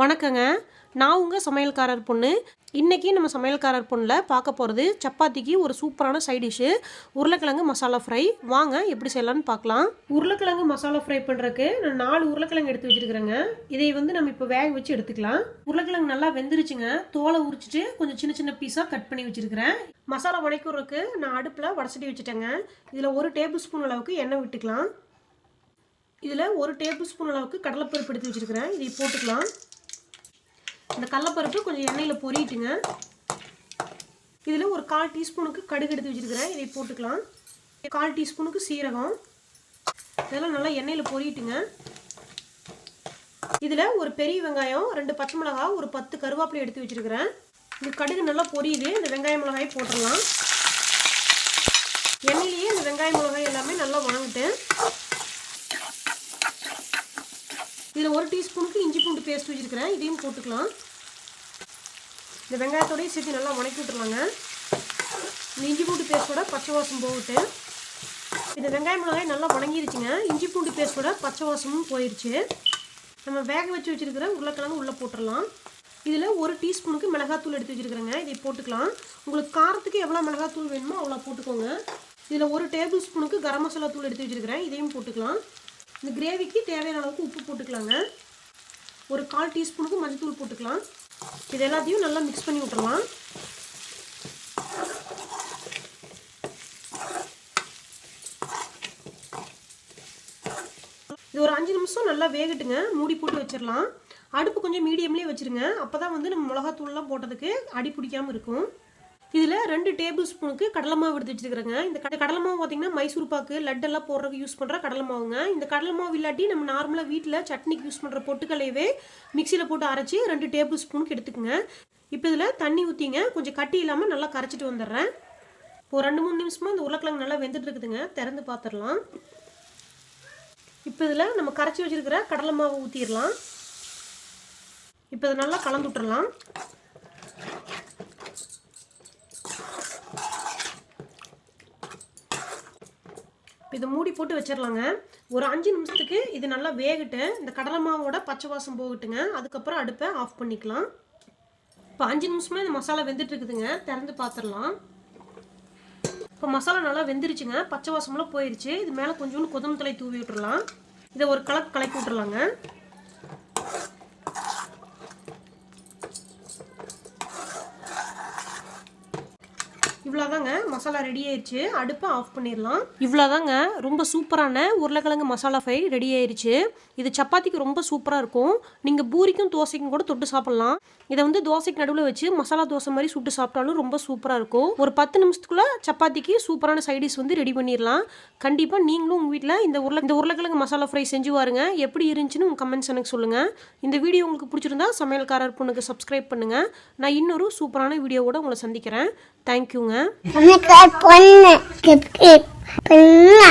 வணக்கங்க. நான் உங்கள் சமையல்காரர் பொண்ணு. இன்றைக்கி நம்ம சமையல்காரர் பொண்ணில் பார்க்க போகிறது சப்பாத்திக்கு ஒரு சூப்பரான சைட் டிஷ்ஷு உருளைக்கிழங்கு மசாலா ஃப்ரை வாங்க எப்படி செய்யலாம்னு பார்க்கலாம். உருளைக்கிழங்கு மசாலா ஃப்ரை பண்ணுறதுக்கு நான் நாலு உருளைக்கிழங்கு எடுத்து வச்சுருக்கிறேங்க. இதை வந்து நம்ம இப்போ வேக வச்சு எடுத்துக்கலாம். உருளைக்கிழங்கு நல்லா வெந்துருச்சுங்க. தோலை உரிச்சிட்டு கொஞ்சம் சின்ன சின்ன பீஸாக கட் பண்ணி வச்சுருக்கிறேன். மசாலா வடைக்கிறதுக்கு நான் அடுப்பில் வடசட்டி வச்சுட்டேங்க. இதில் ஒரு டேபிள் ஸ்பூன் அளவுக்கு எண்ணெய் விட்டுக்கலாம். இதில் ஒரு டேபிள் ஸ்பூன் அளவுக்கு கடலைப்பருப்பு எடுத்து வச்சுருக்கிறேன். இதை போட்டுக்கலாம். இந்த கடலப்பருப்பு கொஞ்சம் எண்ணெயில் பொரிட்டுங்க இதில் ஒரு கால் டீஸ்பூனுக்கு கடுகு எடுத்து வச்சுருக்கிறேன். இதை போட்டுக்கலாம். கால் டீஸ்பூனுக்கு சீரகம். இதெல்லாம் நல்லா எண்ணெயில் பொரிட்டுங்க இதில் ஒரு பெரிய வெங்காயம் ரெண்டு பச்சை மிளகாய் ஒரு பத்து கருவேப்பிலை எடுத்து வச்சுருக்கிறேன். இந்த கடுகு நல்லா பொரியுது. இந்த வெங்காய மிளகாயை போட்டுடலாம். எண்ணெயிலேயே இந்த வெங்காய மிளகாய் எல்லாமே நல்லா வணங்கிட்டேன் இதில் ஒரு டீஸ்பூனுக்கு இஞ்சி பூண்டு பேஸ்ட் வச்சுருக்கிறேன். இதையும் போட்டுக்கலாம். இந்த வெங்காயத்தோடையும் சேர்த்து நல்லா வணக்கி விட்டுருவாங்க இந்த இஞ்சி பூண்டு பேஸ்ட்டோட பச்சை வாசம் போகுது இந்த வெங்காய மிளகாய் நல்லா வணங்கிருச்சுங்க. இஞ்சி பூண்டு பேஸ்ட்டோட பச்சை வாசமும் போயிடுச்சு நம்ம வேக வச்சு வச்சுருக்கிற உருளைக்கிழங்கு உள்ளே போட்டுடலாம். இதில் ஒரு டீஸ்பூனுக்கு மிளகாத்தூள் எடுத்து வச்சுருக்கிறேங்க. இதை போட்டுக்கலாம். உங்களுக்கு காரத்துக்கு எவ்வளோ மிளகாத்தூள் வேணுமோ அவ்வளோ போட்டுக்கோங்க. இதில் ஒரு டேபிள் ஸ்பூனுக்கு கரம் மசாலா தூள் எடுத்து வச்சுருக்கிறேன். இதையும் போட்டுக்கலாம். இந்த கிரேவிக்கு தேவையான அளவுக்கு உப்பு போட்டுக்கலாங்க. ஒரு கால் டீஸ்பூனுக்கு மஞ்சத்தூள் போட்டுக்கலாம். இது எல்லாத்தையும் நல்லா மிக்ஸ் பண்ணி விட்டுறலாம். இது ஒரு அஞ்சு நிமிஷம் நல்லா வேகட்டுங்க. மூடி போட்டு வச்சிடலாம் அடுப்பு கொஞ்சம் மீடியம்லேயே வச்சுருங்க. அப்போ தான் வந்து நம்ம மிளகாத்தூள்லாம் போட்டதுக்கு அடி பிடிக்காமல் இருக்கும். இதில் ரெண்டு டேபிள் ஸ்பூனுக்கு கடலை மாவு எடுத்து வச்சுருக்கிறேங்க. இந்த கட கடலை மாவு பார்த்தீங்கன்னா மைசூர் பாக்கு லட்டெல்லாம் போடுறதுக்கு யூஸ் பண்ணுற கடலை மாவுங்க. இந்த கடலை மாவு இல்லாட்டி நம்ம நார்மலாக வீட்டில் சட்னிக்கு யூஸ் பண்ணுற பொட்டுக்கலையவே மிக்சியில் போட்டு அரைச்சி ரெண்டு டேபிள் ஸ்பூனுக்கு எடுத்துக்கோங்க. இப்போ இதில் தண்ணி ஊற்றிங்க கொஞ்சம் கட்டி இல்லாமல் நல்லா கரைச்சிட்டு வந்துடுறேன். ஒரு ரெண்டு மூணு நிமிஷமாக இந்த உருளைக்கிழங்கு நல்லா வெந்துட்டு இருக்குதுங்க. திறந்து பார்த்துடலாம் இப்போ இதில் நம்ம கரைச்சி வச்சுருக்கிற கடலை மாவு ஊற்றிடலாம் இப்போ இதை நல்லா கலந்து விட்டுறலாம். இப்போ இதை மூடி போட்டு வச்சிடலாங்க ஒரு அஞ்சு நிமிஷத்துக்கு இது நல்லா வேகட்டு. இந்த கடலை மாவோட பச்சை வாசம் போகட்டுங்க. அதுக்கப்புறம் அடுப்பை ஆஃப் பண்ணிக்கலாம். இப்போ அஞ்சு நிமிஷமாக இந்த மசாலா வெந்துட்டு இருக்குதுங்க திறந்து பார்த்துடலாம். இப்போ மசாலா நல்லா வெந்துருச்சுங்க. பச்சை வாசமெல்லாம் போயிடுச்சு இது மேலே கொஞ்சோண்டு கொதம்பு தலை தூவி விட்டுறலாம். இதை ஒரு கலக்கு கலக்கி விட்டுறலாங்க. இவ்வளோதாங்க மசாலா ரெடி ஆயிடுச்சு அடுப்பை ஆஃப் பண்ணிடலாம். இவ்வளோதாங்க ரொம்ப சூப்பரான உருளைக்கிழங்கு மசாலா ஃப்ரை ரெடி ஆயிடுச்சு இது சப்பாத்திக்கு ரொம்ப சூப்பராக இருக்கும். நீங்கள் பூரிக்கும் தோசைக்கும் கூட தொட்டு சாப்பிட்லாம். இதை வந்து தோசைக்கு நடுவில் வச்சு மசாலா தோசை மாதிரி சுட்டு சாப்பிட்டாலும் ரொம்ப சூப்பராக இருக்கும். ஒரு பத்து நிமிஷத்துக்குள்ளே சப்பாத்திக்கு சூப்பரான சைடிஷ் வந்து ரெடி பண்ணிடலாம். கண்டிப்பாக நீங்களும் உங்கள் வீட்டில் இந்த உருளை இந்த உருளைக்கிழங்கு மசாலா ஃப்ரை செஞ்சு பாருங்க எப்படி இருந்துச்சுன்னு உங்கள் கமெண்ட்ஸ் எனக்கு சொல்லுங்கள் இந்த வீடியோ உங்களுக்கு பிடிச்சிருந்தா சமையல்காரர் பொண்ணுக்கு சப்ஸ்கிரைப் பண்ணுங்கள் நான் இன்னொரு சூப்பரான வீடியோவோட உங்களை சந்திக்கிறேன். தேங்க்யூங்க சமைக்கிற பொண்ணு கிப் கிப் பண்ணா